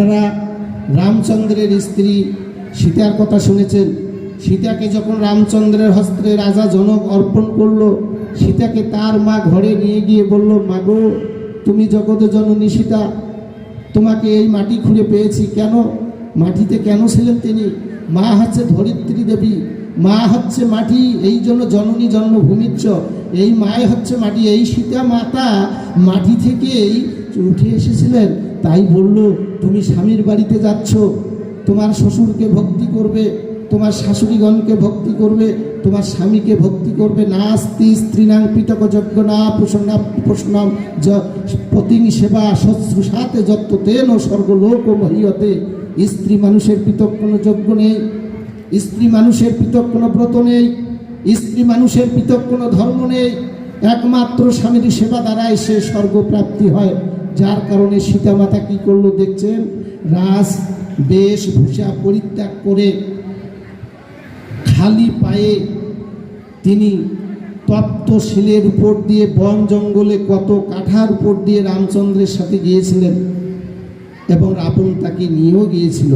আপনারা রামচন্দ্রের স্ত্রী সীতার কথা শুনেছেন। সীতাকে যখন রামচন্দ্রের হস্তে রাজা জনক অর্পণ করল, সীতাকে তার মা ঘরে নিয়ে গিয়ে বলল মাগো তুমি জগতে জননী সীতা, তোমাকে এই মাটি খুঁড়ে পেয়েছি। কেন? মাটিতে কেন ছিলেন তিনি? মা হচ্ছে ধরিত্রী দেবী, মা হচ্ছে মাটি, এই জন্য জননী জন্মভূমিচ্ছ এই মায় হচ্ছে মাটি, এই সীতা মাতা মাটি থেকেই উঠে এসেছিলেন। তাই বলল তুমি স্বামীর বাড়িতে যাচ্ছ, তোমার শ্বশুরকে ভক্তি করবে, তোমার শাশুড়িগণকে ভক্তি করবে, তোমার স্বামীকে ভক্তি করবে, না স্ত্রী স্ত্রীনাং পিতক যজ্ঞ, না পোষণা পোষণাম পতিং সেবা শুশ্রূষাতে যত্ত তেন স্বর্গলোক মহিয়তে। স্ত্রী মানুষের পৃথক কোনো যজ্ঞ নেই, স্ত্রী মানুষের পৃথক কোনো ব্রত নেই, স্ত্রী মানুষের পৃথক কোনো ধর্ম নেই। একমাত্র স্বামীর সেবা দ্বারাই সে স্বর্গপ্রাপ্তি হয়। যার কারণে সীতামাতা কি করল দেখছেন? রাস বেশভূষা পরিত্যাগ করে খালি পায়ে তিনি তপ্ত শিলের উপর দিয়ে বন জঙ্গলে কত কাঠার উপর দিয়ে রামচন্দ্রের সাথে গিয়েছিলেন এবং রাবণ তাকে নিয়েও গিয়েছিল।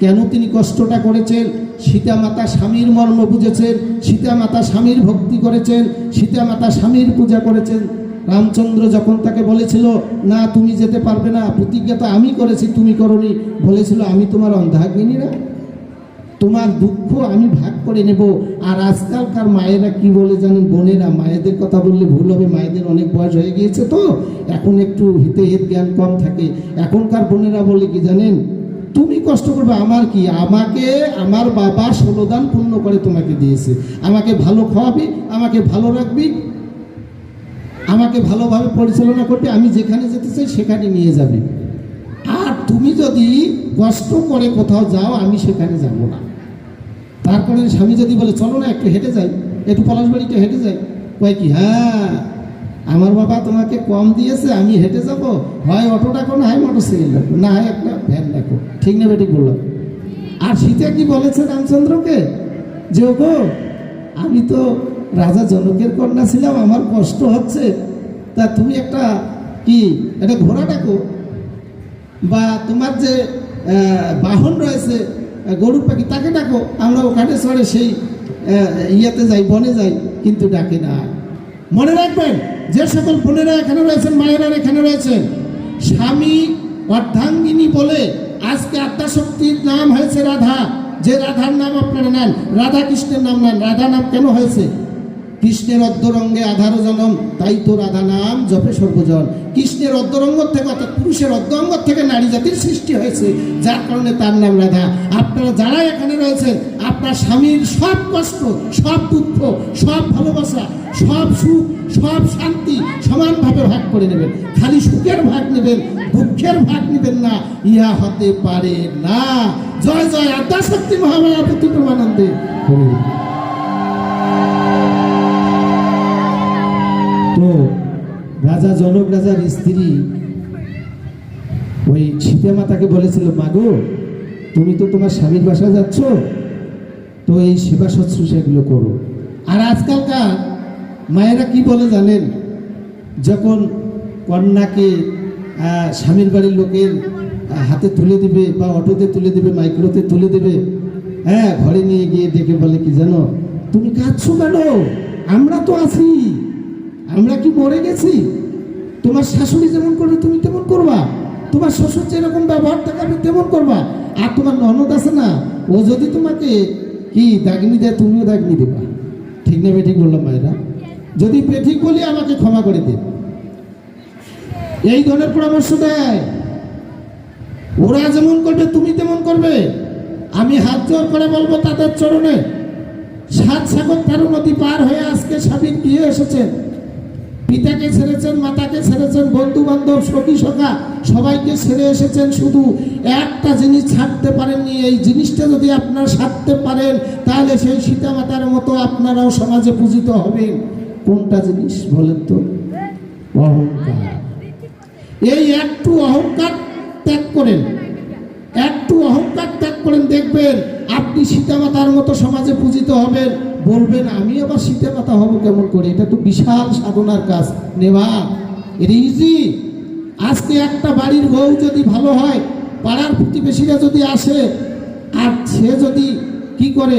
কেন তিনি কষ্টটা করেছেন? সীতামাতা স্বামীর মর্ম বুঝেছেন, সীতামাতা স্বামীর ভক্তি করেছেন, সীতামাতা স্বামীর পূজা করেছেন। রামচন্দ্র যখন তাকে বলেছিল, না, তুমি যেতে পারবে না, প্রতিজ্ঞা তো আমি করেছি, তুমি করনি। বলেছিল, আমি তোমার অন্ধাগ্নি না তোমার দুঃখ আমি ভাগ করে নেব। আর আজকালকার মায়েরা কি বলে জানেন? বোনেরা, মায়েদের কথা বললে ভুল হবে, মায়েদের অনেক বয়স হয়ে গিয়েছে তো। এখন একটু হিতে হিত জ্ঞান কম থাকে। এখনকার বোনেরা বলে কি জানেন? তুমি কষ্ট করবে, আমার কি? আমাকে আমার বাবা ষোলোদান পূর্ণ করে তোমাকে দিয়েছে। আমাকে ভালো খাওয়াবি আমাকে ভালো রাখবি আমাকে ভালোভাবে পরিচালনা করবে আমি যেখানে যেতে চাই সেখানে নিয়ে যাবে। আর তুমি যদি কষ্ট করে কোথাও যাও, আমি সেখানে যাব না। তারপরে স্বামী যদি বলে, চলো না, একটু হেঁটে যাই। একটু পলাশবাড়িটা হেঁটে যাই। কয় কি হ্যাঁ আমার বাবা তোমাকে কম দিয়েছে, আমি হেঁটে যাব। হয় অটো ডাকো, না হয় মোটর সাইকেল ডাকো, না হয় একটা ভ্যান ডাকো। ঠিক না বেটি বললাম। আর সীতা কি বলেছে রামচন্দ্রকে? যে গো আমি তো রাজা জনকের কন্যা ছিলাম, আমার কষ্ট হচ্ছে। তা তুমি একটা কি একটা ঘোড়া ডাকো। বা তোমার যে বাহন রয়েছে গরু পাখি, তাকে ডাকো। আমরা ওখানে চড়ে সেই ইয়েতে যাই, বনে যাই, কিন্তু ডাকে না। মনে রাখবেন, যে সকল বোনেরা এখানে রয়েছেন, মায়েরা এখানে রয়েছেন, স্বামী অর্ধাঙ্গিনী বলে আজকে আত্মাশক্তির নাম হয়েছে রাধা। যে রাধার নাম আপনারা নেন, রাধা কৃষ্ণের নাম নেন। রাধা নাম কেন হয়েছে? কৃষ্ণের অর্ধরঙ্গে আধার জনম, তাই তো রাধা নাম জপে সর্বজন। কৃষ্ণের অর্ধরঙ্গ থেকে অর্থাৎ পুরুষের অর্ধঙ্গ থেকে নারী জাতির সৃষ্টি হয়েছে, যার কারণে তার নাম রাধা। আপনারা যারা এখানে রয়েছেন, আপনার স্বামীর সব কষ্ট, সব দুঃখ, সব ভালোবাসা, সব সুখ, সব শান্তি সমানভাবে ভাগ করে নেবেন। খালি সুখের ভাগ নেবেন, দুঃখের ভাগ নেবেন না, ইহা হতে পারে না। জয় জয়, আদ্যাশক্তি মহামায়া প্রতি প্রমানন্দে। রাজা জনক রাজার স্ত্রী ওই সীতা মাতাকে বলেছিল মাগো তুমি তো তোমার স্বামীর বাসায় যাচ্ছ, তো এই সেবা শুশ্রূষাগুলো করো। আর আজকালকার মায়েরা কি বলে জানেন? যখন কন্যাকে স্বামীর বাড়ির লোকের হাতে তুলে দিবে বা অটোতে তুলে দিবে, মাইক্রোতে তুলে দিবে হ্যাঁ ঘরে নিয়ে গিয়ে ডেকে বলে কি জানো? তুমি কাঁদছো কেন? আমরা তো আছি। আমরা কি মরে গেছি? তোমার শাশুড়ি যেমন করবে, তুমি তেমন করবা। তোমার শ্বশুর যেরকম ব্যবহার দেখাবে, তেমন করবা। আর তোমার ননদ আছে না, ও যদি তোমাকে কি দাগনি দেয়, তুমিও দাগনি দেবা। ঠিক না ঠিক বললাম মায়েরা যদি বেঠিক বলি, আমাকে ক্ষমা করে দিন এই ধরনের পরামর্শ দেয়। ওরা যেমন করবে, তুমি তেমন করবে। আমি হাত জোর করে বলব, তাদের চরণে সাত সাগর তেরো নদী পার হয়ে আজকে স্বামীর বিয়ে এসেছেন পিতাকে ছেড়েছেন, মাতাকে ছেড়েছেন বন্ধু বান্ধব সখী সখা সবাইকে ছেড়ে এসেছেন শুধু একটা জিনিস ছাড়তে পারেননি। এই জিনিসটা যদি আপনারা ছাড়তে পারেন, তাহলে সেই সীতা মাতার মতো আপনারাও সমাজে পূজিত হবেন। কোনটা জিনিস বলেন তো? অহংকার। এই একটু অহংকার ত্যাগ করেন। একটু অহংকার ত্যাগ করেন, দেখবেন আপনি সীতামাতার মতো সমাজে পূজিত হবেন। বলবেন, আমি আবার সীতামাতা হব কেমন করে? এটা তো বিশাল সাধনার কাজ। নেওয়া, এটা ইজি আজকে একটা বাড়ির বউ যদি ভালো হয়, পাড়ার প্রতিবেশীরা যদি আসে, আর সে যদি কি করে,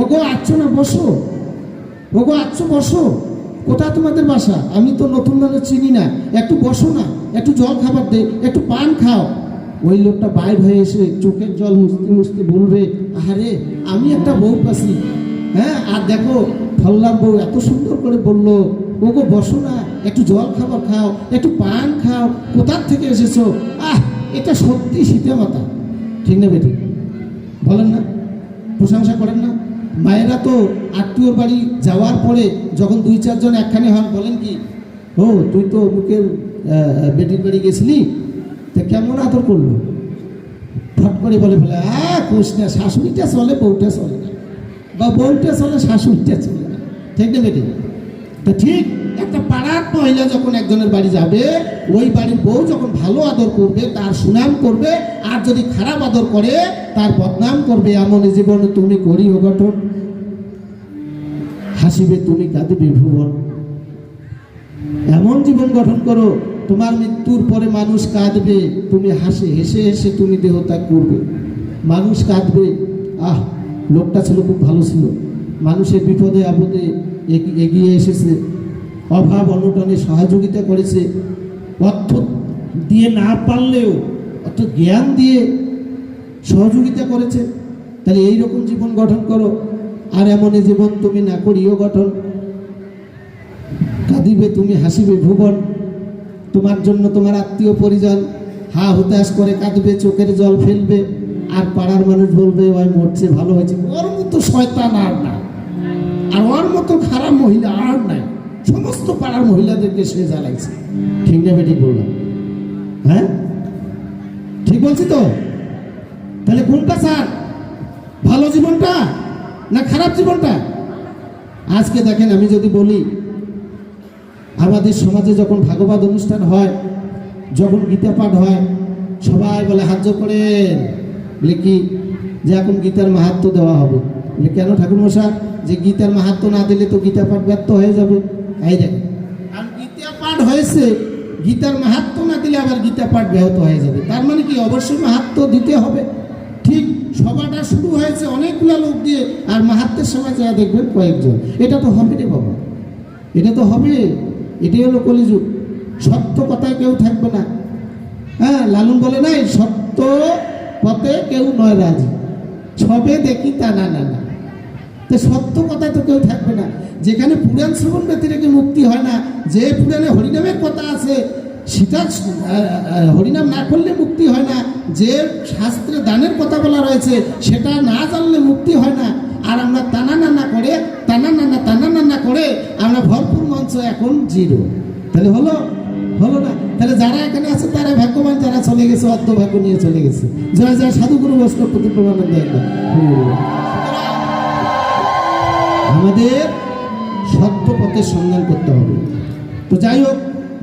ওগো আচ্ছ না, বসো। ওগো আচ্ছ বসো। কোথায় তোমাদের বাসা? আমি তো নতুন মানুষ, চিনি না। একটু বসো না, একটু জল খাবার দে, একটু পান খাও। ওই লোকটা বাইর হয়ে এসে চোখের জল মুছতে মুছতে বলবে আরে আমি একটা বউ পাসি। হ্যাঁ আর দেখো, ফল্লার বউ এত সুন্দর করে বলল, ওগো, বসো না, একটু জল খাবার খাও, একটু পান খাও, কোথার থেকে এসেছ? আহ, এটা সত্যি শীতে মাতা ঠিক না বেটি? বলেন না, প্রশংসা করেন না। মায়েরা তো আত্মীয়র বাড়ি যাওয়ার পরে যখন দুই চারজন একখানে হন, বলেন কি, ও, তুই তো মুখের বেটির বাড়ি গেছিলি? তা কেমন আদর করল? ফট করে বলে ফেলে হ্যাঁ কোষ না শাশুড়িটা চলে, বউটা চলে। না বা বউটা চলে শাশুড়িটা চলে ঠিক না বেটি? তো ঠিক একটা পাড়ার মহিলা যখন একজনের বাড়ি যাবে, ওই বাড়ির বউ যখন ভালো আদর করবে, তার সুনাম করবে, আর যদি খারাপ আদর করে, তার বদনাম করবে, এমন জীবনে তুমি করি অঘটন হাসিবে তুমি, কাঁদিবে ভুবন। এমন জীবন গঠন করো, তোমার মৃত্যুর পরে মানুষ কাঁদবে, তুমি হাসে হেসে হেসে তুমি দেহত্যাগ করবে। মানুষ কাঁদবে, আহ লোকটা ছিল খুব ভালো ছিল। মানুষের বিপদে আপদে এগি- এগিয়ে এসেছে। অভাব অনটনে সহযোগিতা করেছে। অর্থ দিয়ে না পারলেও, অর্থ জ্ঞান দিয়ে সহযোগিতা করেছে। তাহলে এই রকম জীবন গঠন করো। আর এমনই জীবন তুমি না করিও গঠন। কাঁদিবে তুমি, হাসিবে ভুবন। তোমার জন্য তোমার আত্মীয় পরিজন হা হুতাশ করে কাঁদবে, চোখের জল ফেলবে। আর পাড়ার মানুষ বলবে, ওই মরছে, ভালো হয়েছে। ওর মতো শয়তান আর না। আর ওর মতো খারাপ মহিলা আর নাই। সমস্ত পাড়ার মহিলাদেরকে সে জ্বালাইছে। ঠিক না বেঠিক বললাম? হ্যাঁ? ঠিক বলছি তো? তাহলে কোনটা স্যার? ভালো জীবনটা না খারাপ জীবনটা? আজকে দেখেন, আমি যদি বলি, আমাদের সমাজে যখন ভাগবত অনুষ্ঠান হয়, যখন গীতা পাঠ হয়, সবাই বলে, হাত করেন। বলে কি, যে এখন গীতার মাহাত্ম দেওয়া হবে। বলে, কেন ঠাকুরমশাই যে গীতার মাহাত্ম না দিলে তো গীতা পাঠ ব্যর্থ হয়ে যাবে। এই দেখেন আর গীতা পাঠ হয়েছে, গীতার মাহাত্ম না দিলে আবার গীতা পাঠ ব্যাহত হয়ে যাবে। তার মানে কি, অবশ্যই মাহাত্ম দিতে হবে। ঠিক সভাটা শুরু হয়েছে অনেকগুলো লোক দিয়ে, আর মাহাত্মের সময় যা দেখবেন কয়েকজন। এটা তো হবে রে বাবা। এটা তো হবে। এটাই হলো কলিযুগ। সত্য কথায় কেউ থাকবে না। হ্যাঁ লালন বলে নাই, সত্য পথে কেউ নয় রাজি। সবে দেখি তা না না না তো সত্য কথা তো কেউ থাকবে না। যেখানে পুরাণ শ্রবণ ব্যতিরেকে মুক্তি হয় না, যে পুরাণে হরিনামের কথা আছে, সেটা হরিনাম না করলে মুক্তি হয় না। যে শাস্ত্রে দানের কথা বলা রয়েছে, সেটা না জানলে মুক্তি হয় না। আর আমরা টানা নানা করে, টানা নানা টানা নানা করে, আমরা ভরপুর মঞ্চ এখন জিরো। তাহলে হলো? হলো না? তাহলে যারা এখানে আছে, তারা ভাগ্যবান, যারা চলে গেছে অর্ধ ভাগ্য নিয়ে চলে গেছে। যারা যারা সাধুগুরু বৈষ্ণব প্রতি প্রমানন্দ আমাদের সত্য পথের সন্ধান করতে হবে। তো যাই হোক,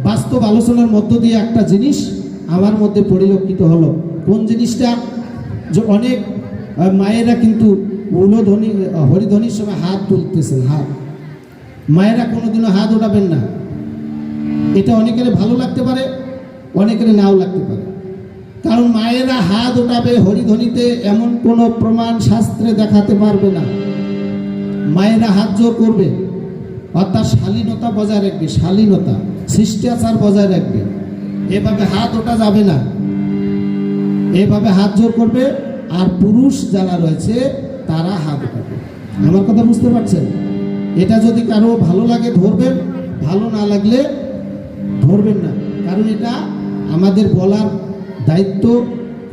বাস্তব আলোচনার মধ্য দিয়ে একটা জিনিস আমার মধ্যে পরিলক্ষিত হলো। কোন জিনিসটা? যে অনেক মায়েরা কিন্তু উলধ্বনি হরিধ্বনির সময় হাত তুলতেছেন, হাত। মায়েরা কোনোদিনও হাত ওঠাবেন না। এটা অনেকের ভালো লাগতে পারে, অনেকের নাও লাগতে পারে। কারণ মায়েরা হাত ওঠাবে হরিধ্বনিতে এমন কোনো প্রমাণ শাস্ত্রে দেখাতে পারবে না। মায়েরা হাত জোর করবে। অর্থাৎ শালীনতা বজায় রাখবে, শালীনতা, শিষ্টাচার বজায় রাখবে। এভাবে হাত ওঠা যাবে না। এভাবে হাত জোর করবে, আর পুরুষ যারা রয়েছে, তারা হাত ওঠাবে আমার কথা বুঝতে পারছেন? এটা যদি কারও ভালো লাগে, ধরবেন। ভালো না লাগলে ধরবেন না। কারণ এটা আমাদের বলার দায়িত্ব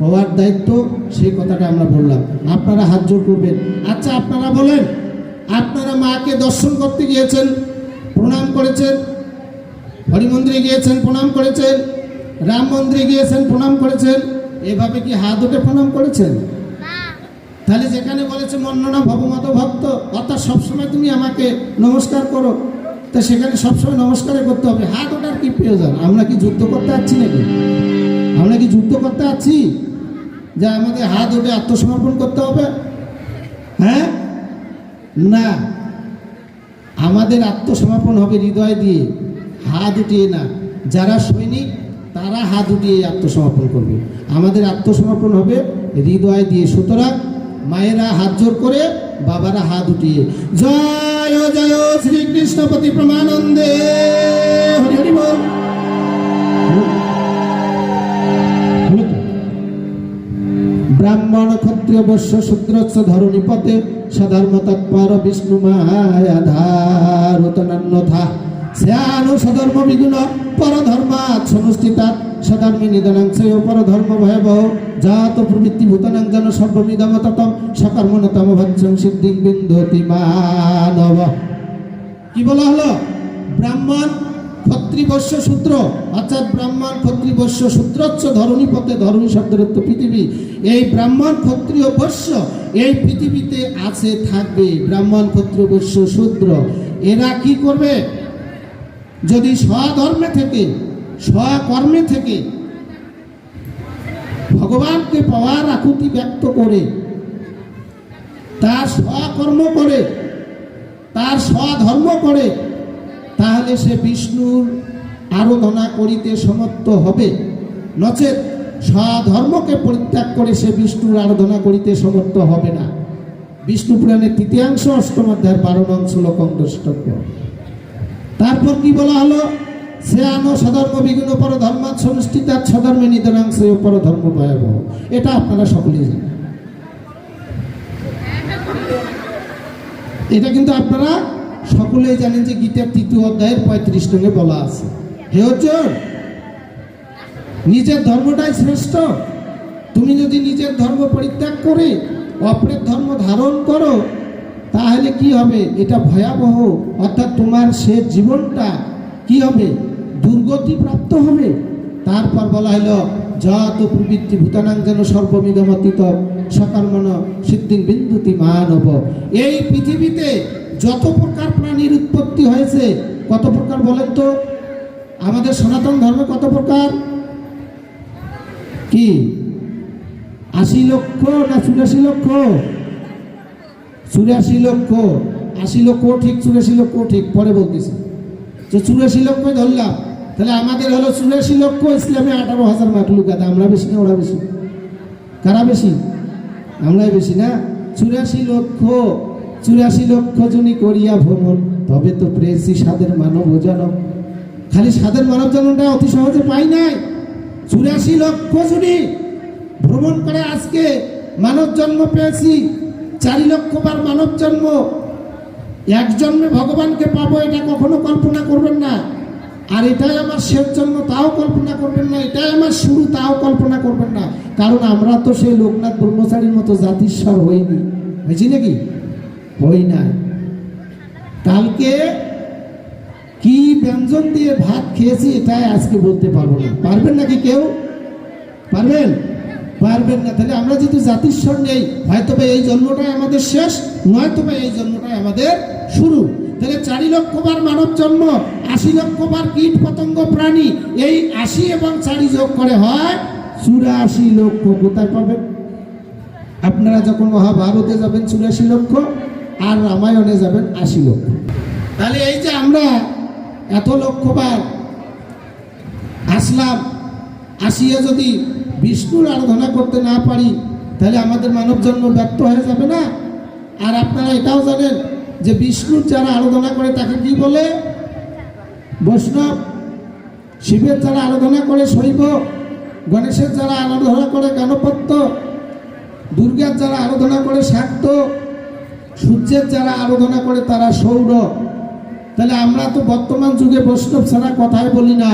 হওয়ার দায়িত্ব সেই কথাটা আমরা বললাম। আপনারা হাত জোর করবেন। আচ্ছা আপনারা বলেন আপনারা মাকে দর্শন করতে গিয়েছেন প্রণাম করেছেন হরি মন্দিরে গিয়েছেন প্রণাম করেছেন রাম মন্দিরে গিয়েছেন প্রণাম করেছেন এভাবে কি হাত উঠে প্রণাম করেছেন? তাহলে যেখানে বলেছে মন্ননা ভবমত ভক্ত অর্থাৎ সবসময় তুমি আমাকে নমস্কার করো তা সেখানে সবসময় নমস্কারই করতে হবে। হাত ওটার কি প্রয়োজন? আমরা কি যুদ্ধ করতে পারছি নাকি? আমরা কি যুদ্ধ করতে পারছি যে আমাদের হাত উঠে আত্মসমর্পণ করতে হবে? হ্যাঁ? না। আমাদের আত্মসমর্পণ হবে হৃদয় দিয়ে। হাত উঠিয়ে না। যারা সৈনিক, তারা হাত উঠিয়ে আত্মসমর্পণ করবে। আমাদের আত্মসমর্পণ হবে হৃদয় দিয়ে। সুতরাং মায়েরা হাত জোর করে, বাবারা হাত উঠিয়ে। জয়! জয় শ্রীকৃষ্ণপতি প্রমানন্দে। হরি হরি বল। ব্রাহ্মণ, ক্ষত্রিয়, বৈশ্য শূদ্রস্য ধরণী পথে সধর্ম, তৎপর, বিষ্ণু মায়াধারতনান্যথা শ্যানু সধর্ম বিগুণ পরধর্মাৎ, সমষ্টিতাৎ। সধর্মী নিধনাংশে পরধর্ম ভয়াবহ, জাত প্রবৃত্তি ভূতানাং জন সর্বমিদম ততম সকর্মণতম ভৎসং সিদ্ধিং বিন্দতি মানব। কি বলা হলো? ব্রাহ্মণ ক্ষত্রিবশ্য সূত্র, অর্থাৎ ব্রাহ্মণ ক্ষত্রিবশ্য সূত্রচ্ছ ধরণী পথে ধরণী শব্দের পৃথিবী। এই ব্রাহ্মণ ক্ষত্রিয় বৈশ্য এই পৃথিবীতে আছে, থাকবে। ব্রাহ্মণ ক্ষত্রিয় শূদ্র এরা কি করবে? যদি স্বধর্মে থেকে স্বকর্মে থেকে ভগবানকে পাওয়ার আকুতি ব্যক্ত করে, তার স্বকর্ম করে, তার স্বধর্ম করে, তাহলে সে বিষ্ণুর আরাধনা করিতে সমর্থ হবে। নচেত স্বধর্মকে পরিত্যাগ করে সে বিষ্ণুর আরাধনা করিতে সমর্থ হবে না। বিষ্ণু পুরাণের তৃতীয়াংশ, অষ্টম অধ্যায়ের বারো নং দ্রষ্টব্য তারপর কি বলা হলো? আনো সধর্ম বিঘ্ন পর ধর্মাৎ সমষ্টিতার সধর্মে নিধনাংশ পর ধর্ম ভয়াবহ। এটা আপনারা সকলেই জানেন। এটা কিন্তু আপনারা সকলেই জানেন যে গীতার তৃতীয় অধ্যায়ের পঁয়ত্রিশ টঙ্গে বলা আছে। হে অর্জুন, নিজের ধর্মটাই শ্রেষ্ঠ। তুমি যদি নিজের ধর্ম পরিত্যাগ করে অপরের ধর্ম ধারণ করো, তাহলে কি হবে? এটা ভয়াবহ। অর্থাৎ তোমার সে জীবনটা কি হবে? দুর্গতি প্রাপ্ত হবে। তারপর বলা হলো যত প্রবৃত্তি ভূতানাং যেন সর্বমিদমতীত সকর্মণ সিদ্ধিং বিন্দুতি মানব। এই পৃথিবীতে যত প্রকার প্রাণীর উৎপত্তি হয়েছে, কত প্রকার বলেন তো? আমাদের সনাতন ধর্মে কত প্রকার? কি? আশি লক্ষ না চুরাশি লক্ষ? চুরাশি লক্ষ, আশি লক্ষ ঠিক, চুরাশি লক্ষ ঠিক, পরে বলতেছি। তো চুরাশি লক্ষ ধরলাম তাহলে আমাদের হলো চুরাশি লক্ষ ইসলামে আঠারো হাজার মাকলুক আছে আমরা বেশি না, ওরা বেশি? কারা বেশি? আমরাই বেশি না? চুরাশি লক্ষ চুরাশি লক্ষ জনই করিয়া ভ্রমণ, তবে তো প্রেসি সাদের মানব জানো খালি সাদের মানব জনটা অতি সহজে পাই নাই। চুরাশি লক্ষ জনই ভ্রমণ করে আজকে মানব জন্ম পেয়েছি। চারি লক্ষ বার মানব জন্ম। এক জন্মে ভগবানকে পাবো, এটা কখনো কল্পনা করবেন না। আর এটাই আমার শেষ জন্ম, তাও কল্পনা করবেন না, এটাই আমার শুরু, তাও কল্পনা করবেন না। কারণ আমরা তো সেই লোকনাথ ব্রহ্মচারীর মতো জাতিস্বর হইনি। হয়েছি নাকি? হই না কালকে কি ব্যঞ্জন দিয়ে ভাত খেয়েছি এটাই আজকে বলতে পারব না। পারবেন নাকি কেউ? পারবেন? পারবেন না। তাহলে আমরা যেহেতু জাতিস্বর নেই হয়তো এই জন্মটাই আমাদের শেষ নয়তো এই জন্মটাই আমাদের শুরু। তাহলে চারি লক্ষ বার মানব জন্ম, আশি লক্ষ বার কীট পতঙ্গ প্রাণী, এই আশি এবং চারি যোগ করে হয় চুরাশি লক্ষ। কোথায় পাবেন? আপনারা যখন মহাভারতে যাবেন চুরাশি লক্ষ, আর রামায়ণে যাবেন আশি লক্ষ। তাহলে এই যে আমরা এত লক্ষবার আসলাম, আসিয়া যদি বিষ্ণুর আরাধনা করতে না পারি, তাহলে আমাদের মানব জন্ম ব্যর্থ হয়ে যাবে না? আর আপনারা এটাও জানেন যে বিষ্ণুর যারা আরাধনা করে তাকে কি বলে? বৈষ্ণব, শিবের যারা আরাধনা করে শৈব, গণেশের যারা আরাধনা করে গণপত্য, দুর্গার যারা আরাধনা করে শাক্ত, সূর্যের যারা আরাধনা করে তারা সৌর। তাহলে আমরা তো বর্তমান যুগে বৈষ্ণব ছাড়া কথাই বলি না।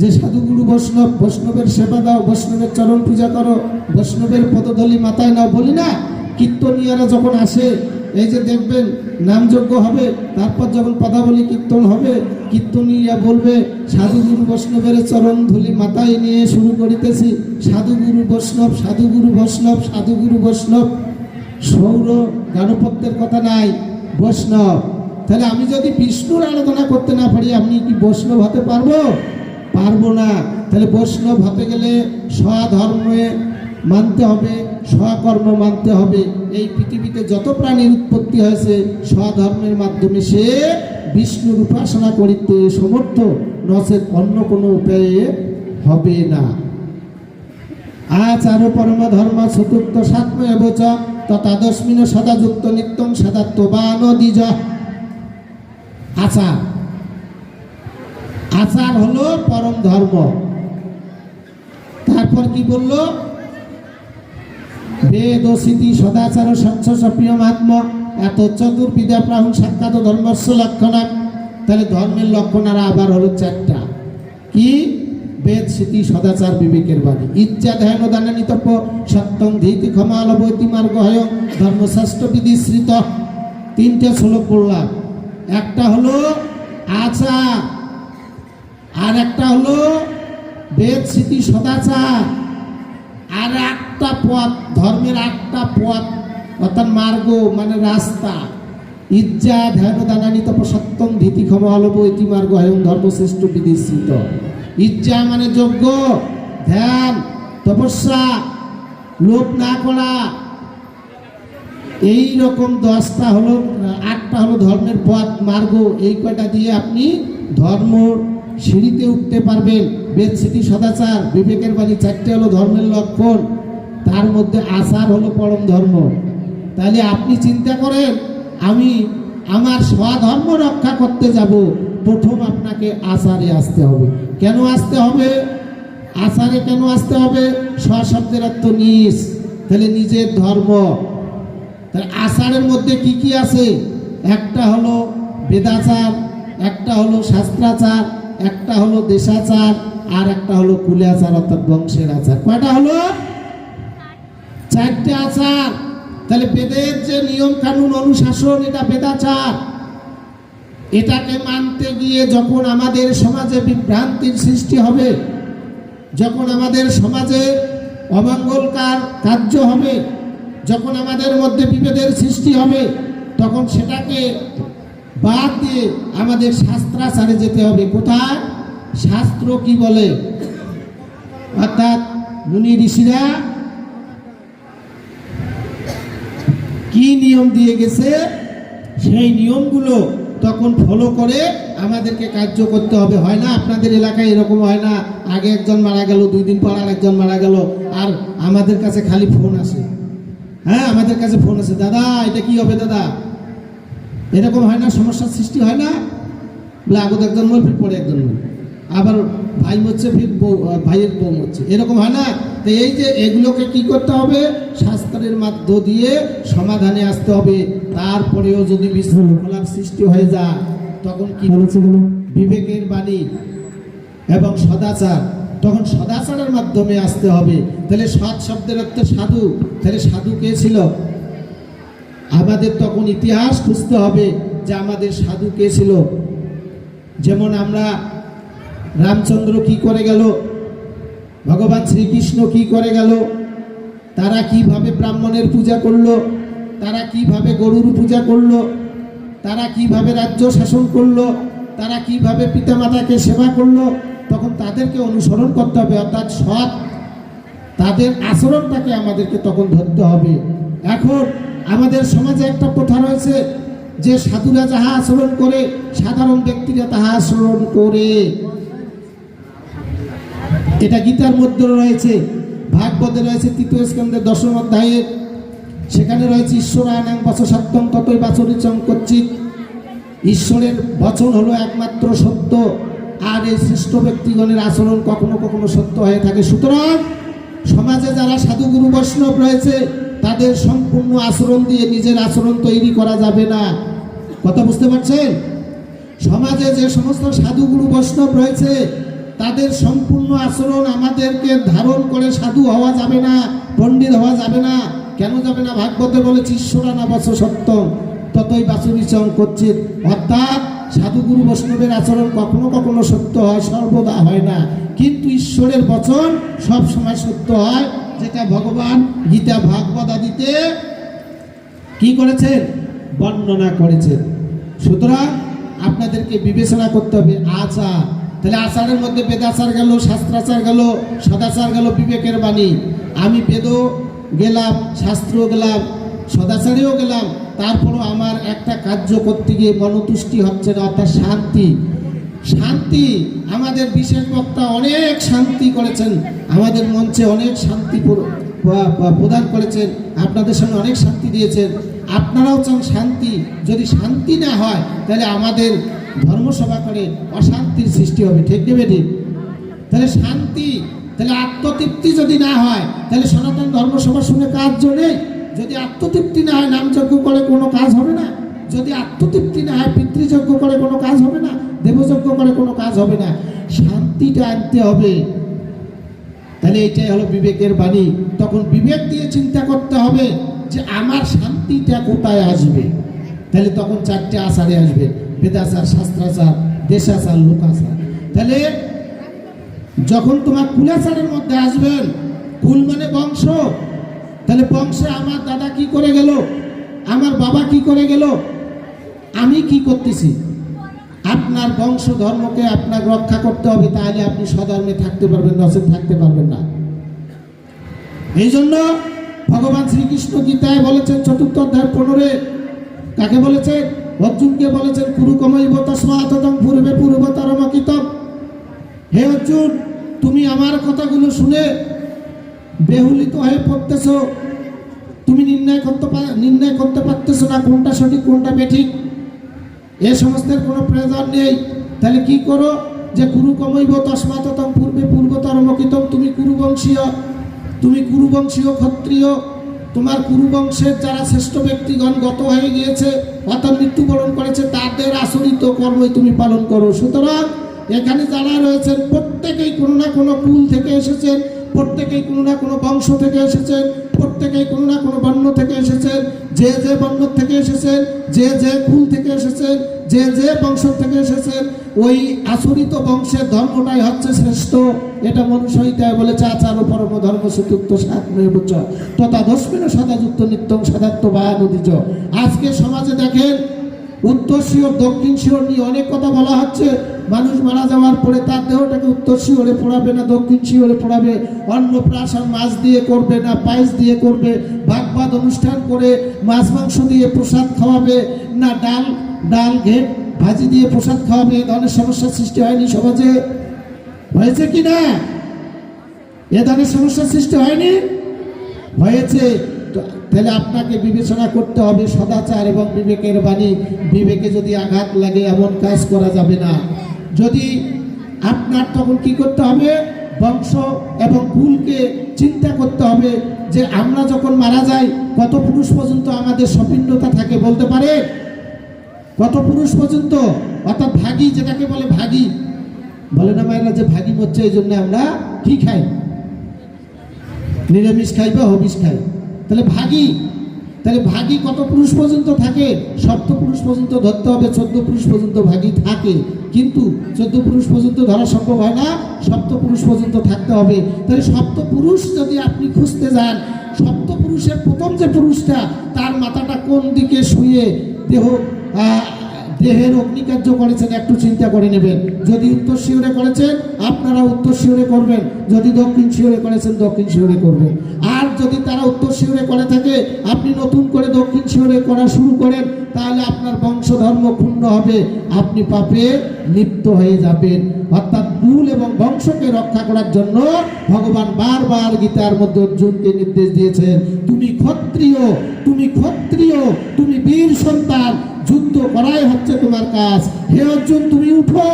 যে সাধুগুরু বৈষ্ণব, বৈষ্ণবের সেবা দাও, বৈষ্ণবের চরণ পূজা করো, বৈষ্ণবের পদধলি মাথায় নাও, বলি না? কীর্তনীয়ারা যখন আসে এই যে দেখবেন, নামযজ্ঞ হবে, তারপর যখন পদাবলী কীর্তন হবে কীর্তনীয়া বলবে, সাধুগুরু বৈষ্ণবের চরণ ধুলি মাথায় নিয়ে শুরু করিতেছি। সাধুগুরু বৈষ্ণব সাধুগুরু বৈষ্ণব সাধুগুরু বৈষ্ণব। সৌর গানপত্যের কথা নাই, বৈষ্ণব। তাহলে আমি যদি বিষ্ণুর আরাধনা করতে না পারি, আমি কি বৈষ্ণব হতে পারব? পারব না। তাহলে বৈষ্ণব হতে গেলে স্বধর্মে মানতে হবে। স্বকর্ম মানতে হবে। এই পৃথিবীতে যত প্রাণীর উৎপত্তি হয়েছে, স্বধর্মের মাধ্যমে সে বিষ্ণুর উপাসনা করিতে সমর্থ। নচেত অন্য কোনো উপায়ে হবে না। আচার পরম ধর্ম চতুর্থ সাত্ম এবচ তথাদস্মিন সদাযুক্ত নিত্যম সদাত্মবান দ্বিজ। আচার। আচার হলো পরম ধর্ম। তারপর কি বলল? বেদ ও স্মৃতি সদাচার সপ্রিয় মাত্ম। এত চতুর্বিদ্যা প্রাহুণ সাক্ষাৎ ধর্মস্ব লক্ষণা। তাহলে ধর্মের লক্ষণারা আবার হলো চারটা। কি? বেদ, স্মৃতি, সদাচার, বিবেকের বাণী। ইচ্ছা, ধ্যান দানা নিতপ্য সত্যং ধীতি ক্ষমাল বৈতি মার্গ, হয়। ধর্মশাস্ত্র বিধি শ্রিত তিনটে শ্লোক পড়লাম। একটা হলো আচার। আর একটা হলো বেদ, স্মৃতি, সদাচার। আর একটা পথ ধর্মের একটা পথ, অর্থাৎ মার্গ মানে রাস্তা। ইজ্জা, ধ্যান দানানি তপ সত্যম ধীতি ক্ষমা ইতি মার্গ হয়ং ধর্মশ্রেষ্ঠ বিধিশ্রিত ইজ্জা মানে যজ্ঞ ধ্যান, তপস্যা লোভ না করা। এই রকম দশটা হলো, আটটা হলো ধর্মের পথ, মার্গ। এই কয়টা দিয়ে আপনি ধর্ম সিঁড়িতে উঠতে পারবেন। বেদ স্মৃতি সদাচার, বিবেকের বাণী, চারটে হলো ধর্মের লক্ষণ। তার মধ্যে আচার হলো পরম ধর্ম। তাহলে আপনি চিন্তা করেন, আমি আমার স্বধর্ম রক্ষা করতে যাব, প্রথম আপনাকে আচারে আসতে হবে। কেন আসতে হবে? আচারে কেন আসতে হবে? স্বশব্দের অর্থ নিজ। তাহলে নিজের ধর্ম। তাহলে আষাঢ়ের মধ্যে কি কি আছে? একটা হলো বেদাচার, একটা হলো শাস্ত্রাচার, একটা হলো দেশাচার, আর একটা হলো কুলাচার অর্থাৎ বংশের আচার। কয়টা হলো? চারটে আচার। তাহলে বেদের যে নিয়ম কানুন অনুশাসন, এটা বেদাচার। এটাকে মানতে গিয়ে যখন আমাদের সমাজে বিভ্রান্তির সৃষ্টি হবে, যখন আমাদের সমাজে অমঙ্গলকার কার্য হবে, যখন আমাদের মধ্যে বিভেদের সৃষ্টি হবে, তখন সেটাকে বাদ দিয়ে আমাদের শাস্ত্রাচারে যেতে হবে। কোথায়? শাস্ত্র কি বলে? অর্থাৎ মুনি ঋষিরা কি নিয়ম দিয়ে গেছে, সেই নিয়মগুলো তখন ফলো করে আমাদেরকে কার্য করতে হবে। হয় না আপনাদের এলাকায় এরকম হয় না, আগে একজন মারা গেল, দুই দিন পর আর একজন মারা গেল, আর আমাদের কাছে খালি ফোন আসে। হ্যাঁ আমাদের কাছে ফোন আছে দাদা, এটা কি হবে দাদা? এরকম হয় না, সমস্যার সৃষ্টি হয় না। বলে আগত একজন মরে ফির পরে একজন মরে আবার ভাই মরছে, ফির বউ ভাইয়ের বউ মরছে। এরকম হয় না তো এই যে এগুলোকে কি করতে হবে? শাস্ত্রের মাধ্য দিয়ে সমাধানে আসতে হবে। তারপরেও যদি বিশৃঙ্খলার সৃষ্টি হয়ে যায় তখন কি বলেছে বলো বিবেকের বাণী এবং সদাচার তখন সদাচারের মাধ্যমে আসতে হবে। তাহলে সৎ শব্দের অর্থ সাধু। তাহলে সাধু কে ছিল? আমাদের তখন ইতিহাস খুঁজতে হবে যে আমাদের সাধু কে ছিল। যেমন আমরা রামচন্দ্র কি করে গেল? ভগবান শ্রীকৃষ্ণ কি করে গেল? তারা কীভাবে ব্রাহ্মণের পূজা করল? তারা কীভাবে গরুর পূজা করল? তারা কীভাবে রাজ্য শাসন করল? তারা কীভাবে পিতামাতাকে সেবা করল? তখন তাদেরকে অনুসরণ করতে হবে, অর্থাৎ সৎ তাদের আচরণটাকে আমাদেরকে তখন ধরতে হবে। এখন আমাদের সমাজে একটা প্রথা রয়েছে যে সাধুরা যাহা আচরণ করে, সাধারণ ব্যক্তিরা তাহা আচরণ করে। এটা গীতার মধ্যে রয়েছে, ভাগবতে রয়েছে তৃতীয় স্কন্ধের দশম অধ্যায়ে, সেখানে রয়েছে ঈশ্বরানাং বচ সত্যম ততই বাচরিচং কচ্ছিত ঈশ্বরের বচন হলো একমাত্র সত্য, আর এই শ্রেষ্ঠ ব্যক্তিগণের আচরণ কখনো কখনো সত্য হয়ে থাকে। সুতরাং সমাজে যারা সাধুগুরু বৈষ্ণব রয়েছে, তাদের সম্পূর্ণ আচরণ দিয়ে নিজের আচরণ তৈরি করা যাবে না। কথা বুঝতে পারছেন? সমাজে যে সমস্ত সাধুগুরু বৈষ্ণব রয়েছে তাদের সম্পূর্ণ আচরণ আমাদেরকে ধারণ করে সাধু হওয়া যাবে না, পণ্ডিত হওয়া যাবে না। কেন যাবে না ভাগবতে বলেছে ঈশ্বরা না বছ সত্যম ততই বাচুরিচরণ করছে অর্থাৎ সাধুগুরু বৈষ্ণবের আচরণ কখনো কখনো সত্য হয়, সর্বদা হয় না। কিন্তু ঈশ্বরের বচন সব সময় সত্য হয়, যেটা ভগবান গীতা, ভাগবত আদিতে কি করেছেন? বর্ণনা করেছেন। সুতরাং আপনাদেরকে বিবেচনা করতে হবে, আচার। তাহলে আচারের মধ্যে বেদাচার গেল, শাস্ত্রাচার গেল, সদাচার গেল বিবেকের বাণী। আমি বেদও গেলাম, শাস্ত্র গেলাম, সদাচারেও গেলাম, তারপরও আমার একটা কার্য করতে গিয়ে মনতুষ্টি হচ্ছে না, অর্থাৎ শান্তি। শান্তি, আমাদের বিশেষ বক্তা অনেক শান্তি করেছেন, আমাদের মঞ্চে অনেক শান্তি প্রদান করেছেন, আপনাদের সঙ্গে অনেক শান্তি দিয়েছেন। আপনারাও চান শান্তি, যদি শান্তি না হয়, তাহলে আমাদের ধর্মসভা করে অশান্তির সৃষ্টি হবে, ঠিক নেবে ঠিক তাহলে শান্তি, তাহলে আত্মতৃপ্তি যদি না হয়, তাহলে সনাতন ধর্মসভা শুনে কাজ নেই? যদি আত্মতৃপ্তি না হয়, নামযজ্ঞ করে কোনো কাজ হবে না? যদি আত্মতৃপ্তি না হয়, পিতৃযজ্ঞ করে কোনো কাজ হবে না? দেবযজ্ঞ করে কোনো কাজ হবে না? শান্তিটা আনতে হবে। তাহলে এটাই হলো বিবেকের বাণী। তখন বিবেক দিয়ে চিন্তা করতে হবে যে আমার শান্তিটা কোথায় আসবে? তাহলে তখন চারটে আচারে আসবে। বেদাচার, শাস্ত্রাচার, দেশাচার, লোকাচার। তাহলে যখন তোমার কুলাচারের মধ্যে আসবেন, কুল মানে বংশ। তাহলে বংশে আমার দাদা কি করে গেল? আমার বাবা কি করে গেল? আমি কি করতেছি? আপনার বংশ ধর্মকে আপনাকে রক্ষা করতে হবে, তাহলে আপনি সধর্মে থাকতে পারবেন, নচেত থাকতে পারবেন না। এই জন্য ভগবান শ্রীকৃষ্ণ গীতায় বলেছেন, চতুর্থ অধ্যায় পনেরো কাকে বলেছেন? অর্জুনকে বলেছেন কুরু কমৈব তস্মাতং পূর্বে পূর্বতরমকিতম হে অর্জুন, তুমি আমার কথাগুলো শুনে বেহুলিত হয়ে পড়তেছ। তুমি নির্ণয় করতে নির্ণয় করতে পারতেছো না কোনটা সঠিক, কোনটা বেঠিক। এ সমস্তের কোনো প্রয়োজন নেই। তাহলে কি করো যে কুরু কমৈব তস্মাততম পূর্বে পূর্বতরমকিতম তুমি কুরুবংশীয় তুমি কুরুবংশীয় ক্ষত্রিয়। তোমার কুরুবংশের যারা শ্রেষ্ঠ ব্যক্তিগণ গত হয়ে গিয়েছে, অর্থাৎ মৃত্যুবরণ করেছে, তাদের আচরিত কর্মই তুমি পালন করো। সুতরাং এখানে যারা রয়েছেন, প্রত্যেকেই কোনো না কোনো কুল থেকে এসেছেন, প্রত্যেকেই কোনো না কোনো বংশ থেকে এসেছেন, প্রত্যেকেই কোনো না কোনো বর্ণ থেকে এসেছেন, যে যে বর্ণ থেকে এসেছেন, যে যে কুল থেকে এসেছেন যে যে বংশ থেকে এসেছেন ওই আচরিত বংশের ধর্মটাই হচ্ছে শ্রেষ্ঠ। এটা মনুষ্যতায় বলেছে আচার পরম ধর্ম সুতুক্ত সাত্ময় বুচ তথা দস্মিন সদাযুক্ত নিত্যং সদাত্ম বা নদীজ আজকে সমাজে দেখেন, উত্তর শিওর, দক্ষিণ শিওর নিয়ে অনেক কথা বলা হচ্ছে। মানুষ মারা যাওয়ার পরে তার দেহটাকে উত্তর শিওরে পড়াবে না, দক্ষিণ শিওরে পড়াবে। অন্নপ্রাশন মাছ দিয়ে করবে না, পায়েস দিয়ে করবে। ভাগবাদ অনুষ্ঠান করে মাছ মাংস দিয়ে প্রসাদ খাওয়াবে। না ডাল ডাল, ঘেট, ভাজি দিয়ে প্রসাদ খাওয়াবে এ ধরনের সমস্যার সৃষ্টি হয়নি সমাজে। হয়েছে কি না? এ ধরনের সমস্যার সৃষ্টি হয়নি? হয়েছে। তাহলে আপনাকে বিবেচনা করতে হবে সদাচার এবং বিবেকের বাণী। বিবেকে যদি আঘাত লাগে, এমন কাজ করা যাবে না। যদি আপনার তখন কি করতে হবে? বংশ এবং কুলকে চিন্তা করতে হবে যে আমরা যখন মারা যাই, কত পুরুষ পর্যন্ত আমাদের সপিন্নতা থাকে বলতে পারে? কত পুরুষ পর্যন্ত, অর্থাৎ ভাগী, যেটাকে বলে ভাগী, বলে না মায়েরা যে ভাগী মরছে, এই জন্য আমরা কি খাই। নিরামিষ খাই বা হবিষ খাই। তাহলে ভাগী তাহলে ভাগী কত পুরুষ পর্যন্ত থাকে? সপ্ত পুরুষ পর্যন্ত ধরতে হবে, চোদ্দ পুরুষ পর্যন্ত ভাগী থাকে। কিন্তু চোদ্দ পুরুষ পর্যন্ত ধরা সম্ভব হয় না, সপ্ত পুরুষ পর্যন্ত থাকতে হবে। তাহলে সপ্ত পুরুষ যদি আপনি খুঁজতে যান, সপ্ত পুরুষের প্রথম যে পুরুষটা, তার মাথাটা কোন দিকে শুয়ে, দেহ দেহের অগ্নিকার্য করেছেন, একটু চিন্তা করে নেবেন। যদি উত্তর শিওরে করেছেন, আপনারা উত্তর শিওরে করবেন। যদি দক্ষিণ শিওরে করেছেন, দক্ষিণ শিওরে করবেন। আর যদি তারা উত্তর শিওরে করে থাকে, আপনি নতুন করে দক্ষিণ শিওরে করা শুরু করেন, তাহলে আপনার বংশধর্ম ক্ষুণ্ণ হবে। আপনি পাপে লিপ্ত হয়ে যাবেন। অর্থাৎ মূল এবং বংশকে রক্ষা করার জন্য ভগবান বারবার গীতার মধ্যে অর্জুনকে নির্দেশ দিয়েছেন, তুমি ক্ষত্রিয় তুমি ক্ষত্রিয়, তুমি বীর সন্তান কাজ হে অর্জুন, তুমি উঠো।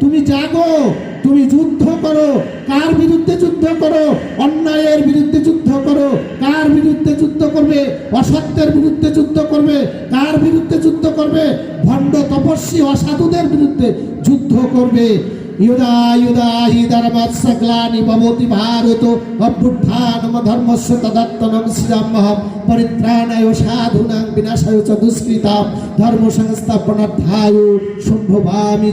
তুমি জাগো। তুমি যুদ্ধ করো। কার বিরুদ্ধে যুদ্ধ করো? অন্যায়ের বিরুদ্ধে যুদ্ধ করো। কার বিরুদ্ধে যুদ্ধ করবে? অসত্যের বিরুদ্ধে যুদ্ধ করবে? কার বিরুদ্ধে যুদ্ধ করবে? ভণ্ড তপস্বী অসাধুদের বিরুদ্ধে যুদ্ধ করবে।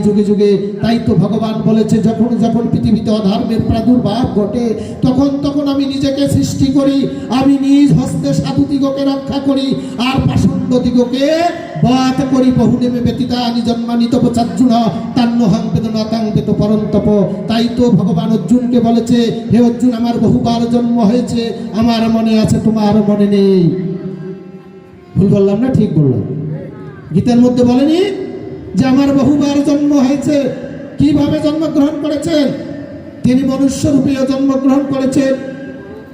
যুগে যুগে তাই তো ভগবান বলেছে, যখন যখন পৃথিবীতে অধর্মের প্রাদুর্ভাব ঘটে, তখন তখন আমি নিজেকে সৃষ্টি করি। আমি নিজ হস্তে সাধু দিগকে রক্ষা করি। আর পাষণ্ড দিগকে বাত করি বহু নেমে ব্যতীতানি জন্মানি তপ চার্জুন তান্নহাং বেদনা তাং বেত পরন্তপ। তাই তো ভগবান অর্জুনকে বলেছে, হে অর্জুন, আমার বহুবার জন্ম হয়েছে, আমার মনে আছে তোমার মনে নেই। ভুল বললাম না? ঠিক বললাম। গীতার মধ্যে বলেনি যে আমার বহুবার জন্ম হয়েছে। কীভাবে জন্মগ্রহণ করেছেন? তিনি মনুষ্য রূপেও জন্মগ্রহণ করেছেন।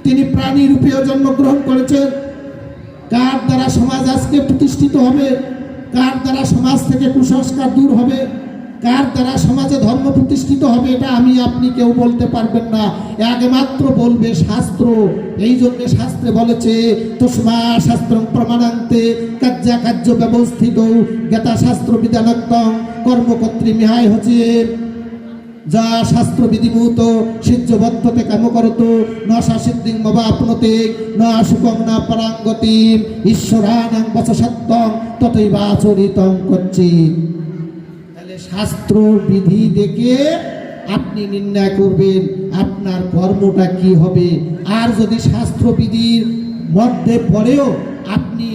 তিনি প্রাণী রূপেও জন্মগ্রহণ করেছেন। কার দ্বারা সমাজ আজকে প্রতিষ্ঠিত হবে? কার দ্বারা সমাজ থেকে কুসংস্কার দূর হবে? কার দ্বারা সমাজে ধর্ম প্রতিষ্ঠিত হবে এটা আমি, আপনি কেউ বলতে পারবেন না। একমাত্র বলবে শাস্ত্র। এই জন্যে শাস্ত্রে বলেছে, তোষমা শাস্ত্র প্রমাণান্তে কার্যা কার্য ব্যবস্থিত জ্ঞাতা শাস্ত্র বিধানক্তম কর্মকর্ত্রী মিহাই হচ্ছে যা শাস্ত্র বিধিভূত সিদ্ধবদ্ধতে কাম করত, ন সিদ্ধিং মবা আপনতে, ন সুখং না পরাঙ্গতি ঈশ্বরানাং বচসত্তং ততই বা আচরিতং করছি তাহলে শাস্ত্র বিধি দেখে আপনি নির্ণয় করবেন, আপনার কর্মটা কি হবে? আর যদি শাস্ত্র বিধির মধ্যে পড়েও আপনি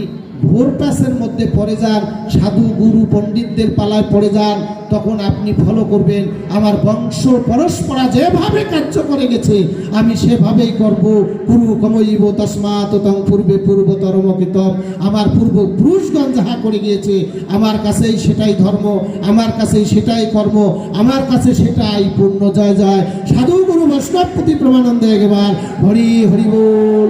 ভোর পাসের মধ্যে পড়ে যান, সাধু গুরু পণ্ডিতদের পালায় পড়ে যান, তখন আপনি ফলো করবেন, আমার বংশ পরস্পরা যেভাবে কার্য করে গেছে, আমি সেভাবেই করব। গুরু কমইব তসমাত তং পূর্বে পূর্বতরমকিতম আমার পূর্ব পুরুষগণ যাহা করে গিয়েছে, আমার কাছেই সেটাই ধর্ম, আমার কাছেই সেটাই কর্ম, আমার কাছে সেটাই পূর্ণ জয় জয়। সাধু গুরু বৈষ্ণব প্রতি প্রমানন্দে একবার হরি হরি বল।